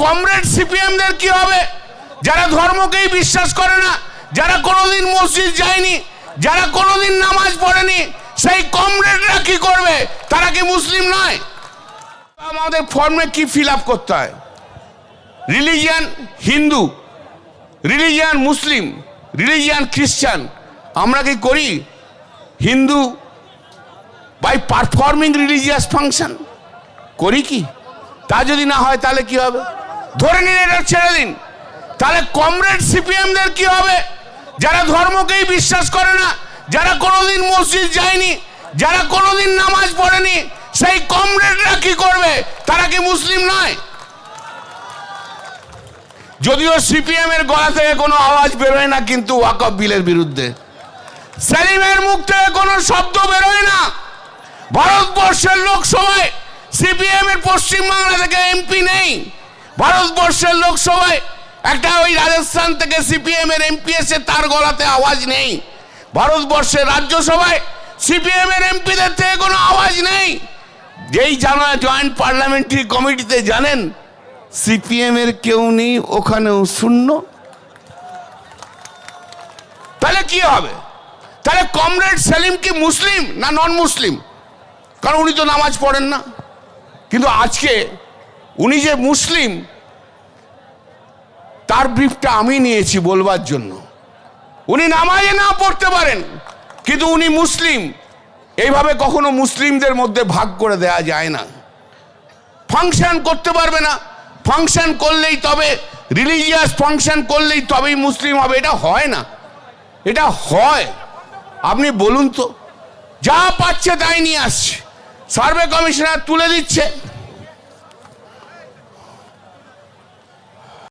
Comrade সিপিএমদের কি হবে? যারা ধর্মকেই বিশ্বাস করে না, যারা কোনোদিন মসজিদ যায়নি, যারা কোনোদিন নামাজ পড়েনি, সেই কমরেডরা কি করবে? তারা কি মুসলিম নয়? আমাদের ফর্মে কি ফিল করতে হয়? Religion Hindu religion Muslim religion Christian আমরা কি করি? Hindu by performing religious function করি কি? তা যদি না হয় তাহলে কি হবে? ধরে নিন, এটা ছেড়ে দিন। তাহলে কমরেড সিপিএমদের কি হবে? যারা ধর্মকেই বিশ্বাস করে না, যারা কোনোদিন মসজিদ যায়নি, যারা কোনোদিন নামাজ পড়েনি, সেই কমরেডরা কি করবে? তারা কি মুসলিম নয়? যদিও সিপিএম এর গলা থেকে কোনো আওয়াজ বেরোয় না, কিন্তু ওয়াকফ বিলের বিরুদ্ধে। সেলিমের মুখ থেকে কোনো শব্দ বেরোয় না। ভারতবর্ষের লোকসভায় সিপিএম এর পশ্চিমবাংলা থেকে এমপি নেই। ভারতবর্ষের লোকসভায় একটা ওই রাজস্থান থেকে সিপিএম এর এমপি এসে তার গলাতে আওয়াজ নেই। ভারতবর্ষের রাজ্যসভায় সিপিএম এর এমপিদের থেকে কোনো আওয়াজ নেই। যেই জানা জয়েন্ট পার্লামেন্টারি কমিটিতে জানেন সিপিএম এর কেউ নেই, ওখানেও শূন্য। তাহলে কি হবে? তাহলে কমরেড সেলিম কি মুসলিম না নন মুসলিম কারণ উনি তো নামাজ পড়েন না। কিন্তু আজকে উনি যে মুসলিম তার ব্রিফটা আমি নিয়েছি বলবার জন্য। উনি নামাজে না পড়তে পারেন, কিন্তু উনি মুসলিম। এইভাবে কখনো মুসলিমদের মধ্যে ভাগ করে দেয়া যায় না। ফাংশন করতে পারবে না। ফাংশন করলেই তবে রিলিজিয়াস ফাংশন করলেই তবেই মুসলিম হবে। এটা হয় না। এটা হয়। আপনি বলুন তো, যা পাচ্ছে তাই নিয়ে আসছে। সার্ভে কমিশনার তুলে দিচ্ছে।